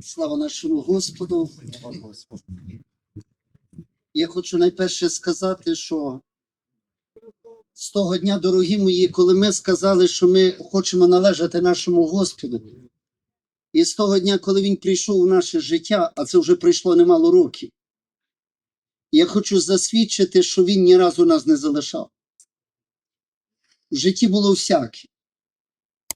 Слава нашому Господу. Я хочу найперше сказати, що з того дня, дорогі мої, коли ми сказали, що ми хочемо належати нашому Господу, і з того дня, коли Він прийшов у наше життя, а це вже пройшло немало років, я хочу засвідчити, що Він ні разу нас не залишав. В житті було всяке.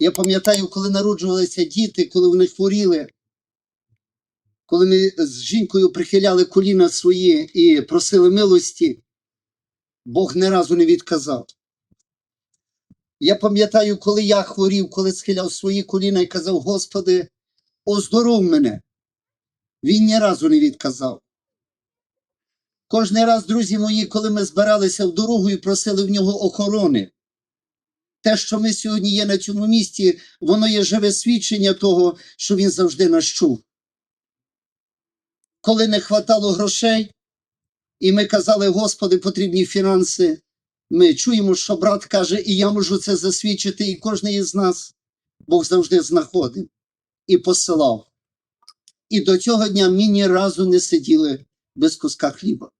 Я пам'ятаю, коли народжувалися діти, коли вони хворіли, коли ми з жінкою прихиляли коліна свої і просили милості, Бог не разу не відказав. Я пам'ятаю, коли я хворів, коли схиляв свої коліна і казав: Господи, оздоров мене. Він ні разу не відказав. Кожний раз, друзі мої, коли ми збиралися в дорогу і просили в нього охорони, те, що ми сьогодні є на цьому місці, воно є живе свідчення того, що він завжди нас чув коли не хватало грошей, і ми казали, Господи, потрібні фінанси. Ми чуємо, що брат каже, і я можу це засвідчити, і кожен із нас Бог завжди знаходив і посилав. І до цього дня ми ні разу не сиділи без куска хліба.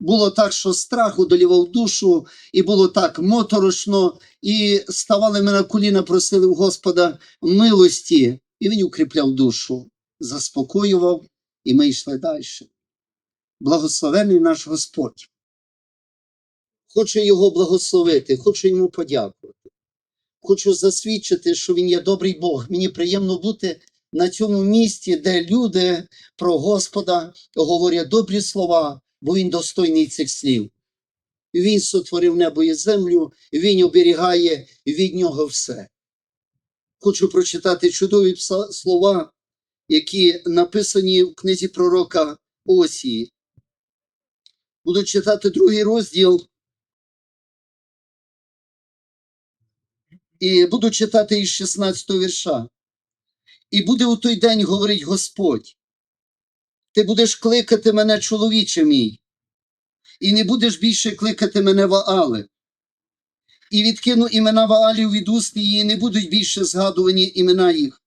Було так, що страх удолівав душу, і було так моторошно, і ставали ми на коліна, просили в Господа милості, і він укріпляв душу, заспокоював і ми йшли далі. Благословений наш Господь. Хочу його благословити, хочу йому подякувати. Хочу засвідчити, що він є добрий Бог. Мені приємно бути на цьому місці, де люди про Господа говорять добрі слова, бо він достойний цих слів. Він сотворив небо і землю, він оберігає від нього все. Хочу прочитати чудові слова які написані в книзі пророка Осії. Буду читати другий розділ. І буду читати із 16 вірша. І буде у той день, говорить Господь, ти будеш кликати мене, чоловіче мій, і не будеш більше кликати мене Ваали. І відкину імена Ваалів від уст її, і не будуть більше згадувані імена їх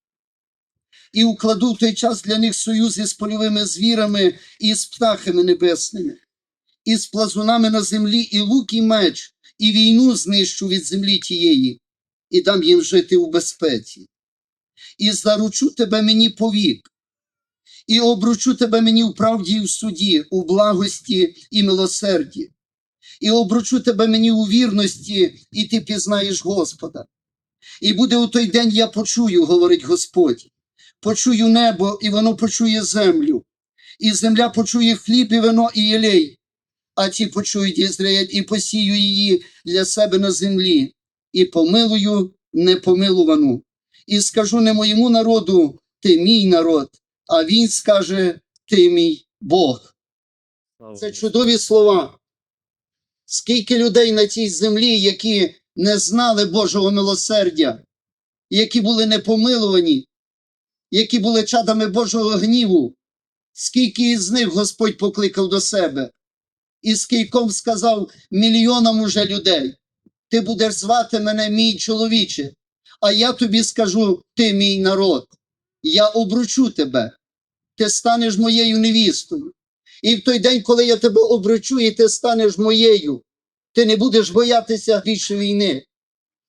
і укладу в той час для них союз із польовими звірами і з птахами небесними, і з плазунами на землі, і лук, і меч, і війну знищу від землі тієї, і дам їм жити у безпеці. І заручу тебе мені повік, і обручу тебе мені в правді і в суді, у благості і милосерді, і обручу тебе мені у вірності, і ти пізнаєш Господа. І буде у той день я почую, говорить Господь почую небо, і воно почує землю, і земля почує хліб, і вино, і єлей, а ті почують Ізраїль і посію її для себе на землі, і помилую непомилувану. І скажу не моєму народу, ти мій народ, а він скаже, ти мій Бог. Це чудові слова. Скільки людей на цій землі, які не знали Божого милосердя, які були непомилувані, які були чадами Божого гніву, скільки із них Господь покликав до себе, і скільком сказав мільйонам уже людей: Ти будеш звати мене мій чоловіче, а я тобі скажу, ти мій народ, я обручу тебе, ти станеш моєю невістою. І в той день, коли я тебе обручу, і ти станеш моєю, ти не будеш боятися більше війни.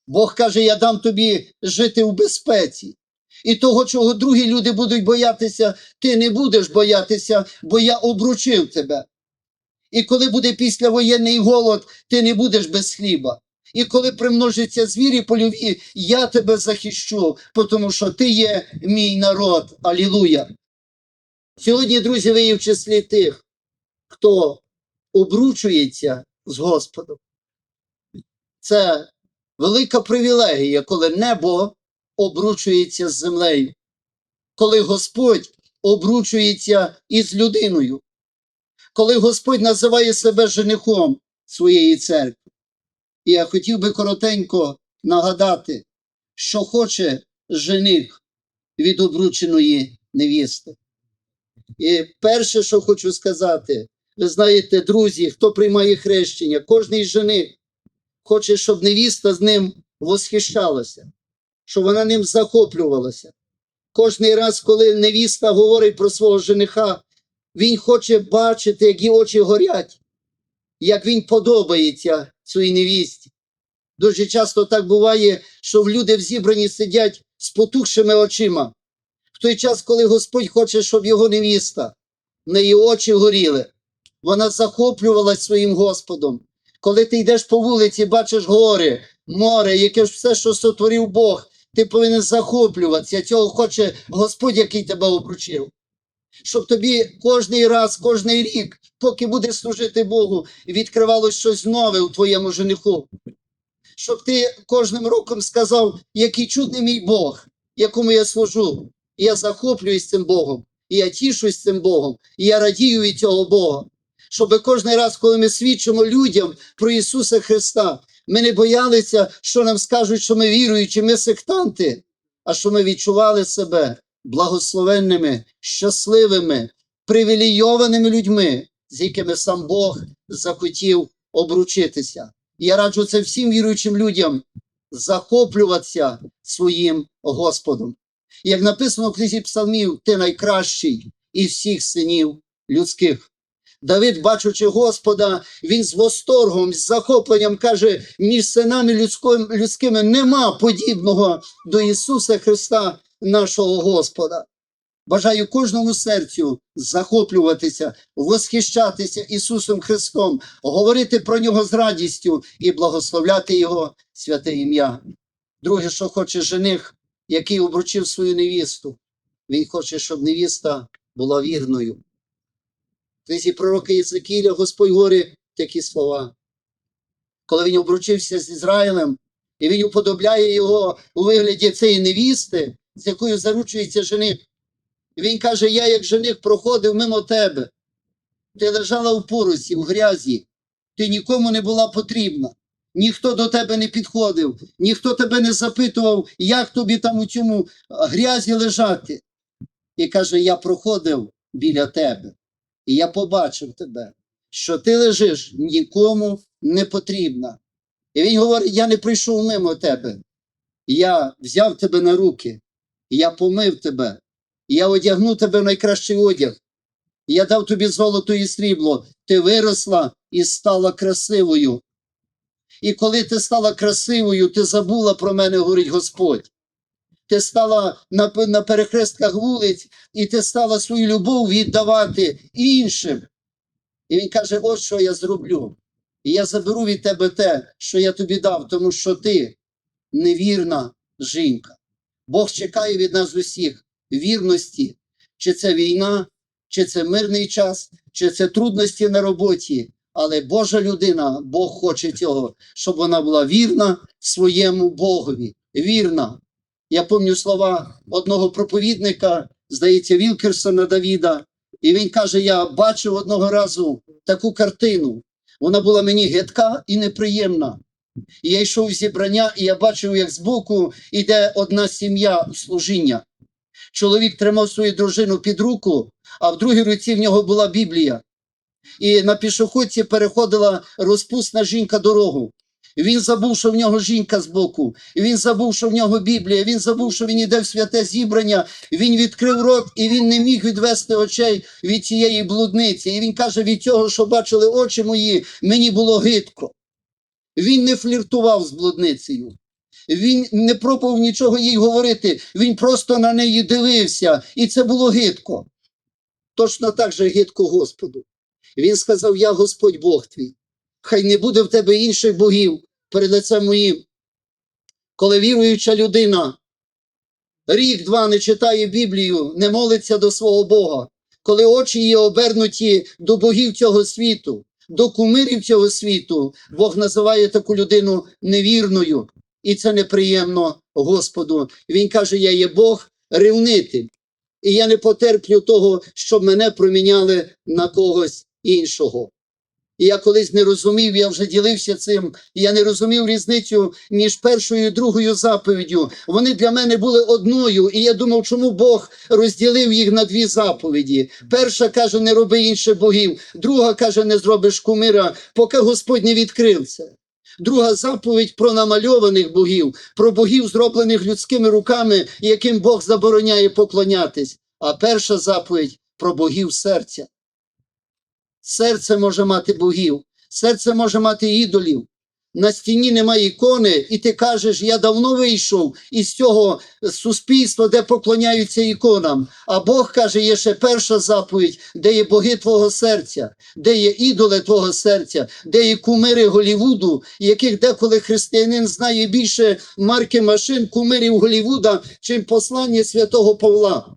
Бог каже: Я дам тобі жити у безпеці. І того, чого другі люди будуть боятися, ти не будеш боятися, бо я обручив тебе. І коли буде післявоєнний голод, ти не будеш без хліба. І коли примножаться звірі польові, я тебе захищу, тому що ти є мій народ. Алілуя. Сьогодні, друзі, ви є в числі тих, хто обручується з Господом. Це велика привілегія, коли небо обручується з землею, коли Господь обручується із людиною, коли Господь називає себе женихом своєї церкви. І я хотів би коротенько нагадати, що хоче жених від обрученої невісти. І перше, що хочу сказати, ви знаєте, друзі, хто приймає хрещення, кожний жених хоче, щоб невіста з ним восхищалася, щоб вона ним захоплювалася. Кожний раз, коли невіста говорить про свого жениха, він хоче бачити, як її очі горять, як він подобається своїй невісті. Дуже часто так буває, що люди в зібранні сидять з потухшими очима. В той час, коли Господь хоче, щоб його невіста, в неї очі горіли, вона захоплювалась своїм Господом. Коли ти йдеш по вулиці, бачиш гори, море, яке ж все, що сотворив Бог, ти повинен захоплюватися. Цього хоче Господь, який тебе обручив. Щоб тобі кожний раз, кожний рік, поки будеш служити Богу, відкривалось щось нове у твоєму жениху. Щоб ти кожним роком сказав, який чудний мій Бог, якому я служу. Я захоплююсь цим Богом, і я тішусь цим Богом, і я радію від цього Бога. Щоб кожен раз, коли ми свідчимо людям про Ісуса Христа, ми не боялися, що нам скажуть, що ми віруючі, ми сектанти, а що ми відчували себе благословенними, щасливими, привілейованими людьми, з якими сам Бог захотів обручитися. Я раджу це всім віруючим людям захоплюватися своїм Господом. Як написано в книзі Псалмів, ти найкращий із всіх синів людських. Давид, бачучи Господа, він з восторгом, з захопленням каже: між синами людськими нема подібного до Ісуса Христа, нашого Господа. Бажаю кожному серцю захоплюватися, восхищатися Ісусом Христом, говорити про Нього з радістю і благословляти Його святе ім'я. Друге, що хоче жених, який обручив свою невісту, він хоче, щоб невіста була вірною. Книзі пророка Єзекіля Господь говорить такі слова. Коли він обручився з Ізраїлем, і він уподобляє його у вигляді цієї невісти, з якою заручується жених. Він каже: Я, як жених, проходив мимо тебе. Ти лежала в порусі, в грязі, ти нікому не була потрібна. Ніхто до тебе не підходив, ніхто тебе не запитував, як тобі там у цьому грязі лежати. І каже: Я проходив біля тебе, і я побачив тебе, що ти лежиш нікому не потрібна. І він говорить: Я не прийшов мимо тебе. Я взяв тебе на руки, я помив тебе, я одягну тебе в найкращий одяг. Я дав тобі золото і срібло, ти виросла і стала красивою. І коли ти стала красивою, ти забула про мене, говорить Господь. Ти стала на, на перехрестках вулиць, і ти стала свою любов віддавати іншим. І він каже: ось що я зроблю. І я заберу від тебе те, що я тобі дав, тому що ти невірна жінка. Бог чекає від нас усіх вірності, чи це війна, чи це мирний час, чи це трудності на роботі. Але Божа людина, Бог хоче цього, щоб вона була вірна своєму Богові. Вірна. Я пам'ятаю слова одного проповідника, здається, Вілкерсона Давіда. І він каже: Я бачив одного разу таку картину. Вона була мені гидка і неприємна. І я йшов в зібрання, і я бачив, як збоку йде одна сім'я служіння. Чоловік тримав свою дружину під руку, а в другій руці в нього була Біблія. І на пішоходці переходила розпусна жінка дорогу. Він забув, що в нього жінка збоку. Він забув, що в нього Біблія. Він забув, що він іде в святе зібрання. Він відкрив рот і він не міг відвести очей від цієї блудниці. І він каже: від цього, що бачили очі мої, мені було гидко. Він не фліртував з блудницею. Він не пробував нічого їй говорити. Він просто на неї дивився, і це було гидко. Точно так же гидко Господу. Він сказав: Я Господь Бог твій. Хай не буде в тебе інших богів перед лицем моїм. Коли віруюча людина рік-два не читає Біблію, не молиться до свого Бога, коли очі її обернуті до богів цього світу, до кумирів цього світу, Бог називає таку людину невірною, і це неприємно Господу. Він каже: Я є Бог ревнитель, і я не потерплю того, щоб мене проміняли на когось іншого. І я колись не розумів, я вже ділився цим. і Я не розумів різницю між першою і другою заповіддю. Вони для мене були одною, і я думав, чому Бог розділив їх на дві заповіді. Перша каже, не роби інших богів, друга каже, не зробиш кумира, поки Господь не відкрив це. Друга заповідь про намальованих богів, про богів, зроблених людськими руками, яким Бог забороняє поклонятись. А перша заповідь про богів серця. Серце може мати богів, серце може мати ідолів. На стіні немає ікони, і ти кажеш, я давно вийшов із цього суспільства, де поклоняються іконам. А Бог каже, є ще перша заповідь, де є боги твого серця, де є ідоли твого серця, де є кумири Голівуду, яких деколи християнин знає більше марки машин кумирів Голівуда, чим послання святого Павла.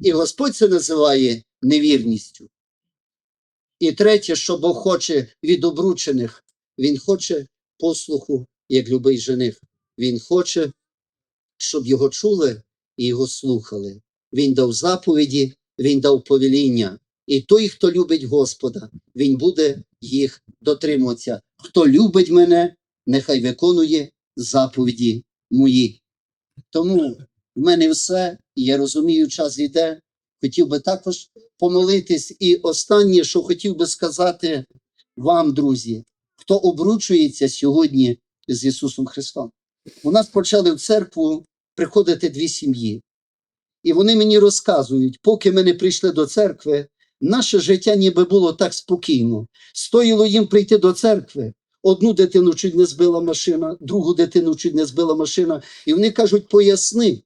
І Господь це називає невірністю. І третє, що Бог хоче від обручених, Він хоче послуху, як любий жених. Він хоче, щоб його чули і його слухали. Він дав заповіді, він дав повеління. І той, хто любить Господа, він буде їх дотримуватися. Хто любить мене, нехай виконує заповіді мої. Тому в мене все, і я розумію, час йде. Хотів би також помолитись. І останнє, що хотів би сказати вам, друзі, хто обручується сьогодні з Ісусом Христом. У нас почали в церкву приходити дві сім'ї. І вони мені розказують, поки ми не прийшли до церкви, наше життя ніби було так спокійно. Стоїло їм прийти до церкви. Одну дитину чуть не збила машина, другу дитину чуть не збила машина. І вони кажуть: поясни.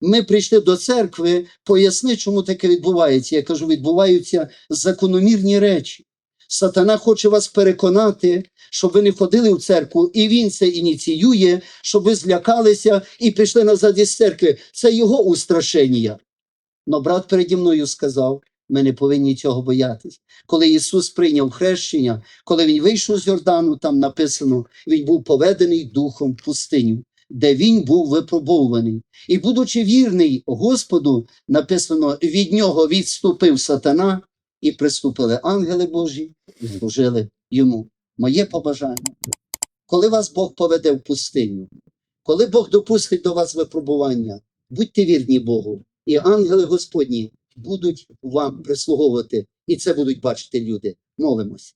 Ми прийшли до церкви, поясни, чому таке відбувається. Я кажу, відбуваються закономірні речі. Сатана хоче вас переконати, щоб ви не ходили в церкву, і він це ініціює, щоб ви злякалися і пішли назад із церкви. Це його устрашення. Но брат переді мною сказав: ми не повинні цього боятись. Коли Ісус прийняв хрещення, коли Він вийшов з Йордану, там написано, Він був поведений духом в пустиню, де він був випробовуваний. І, будучи вірний Господу, написано, від нього відступив сатана, і приступили ангели Божі і служили йому. Моє побажання. Коли вас Бог поведе в пустиню, коли Бог допустить до вас випробування, будьте вірні Богу, і ангели Господні будуть вам прислуговувати, і це будуть бачити люди. Молимось.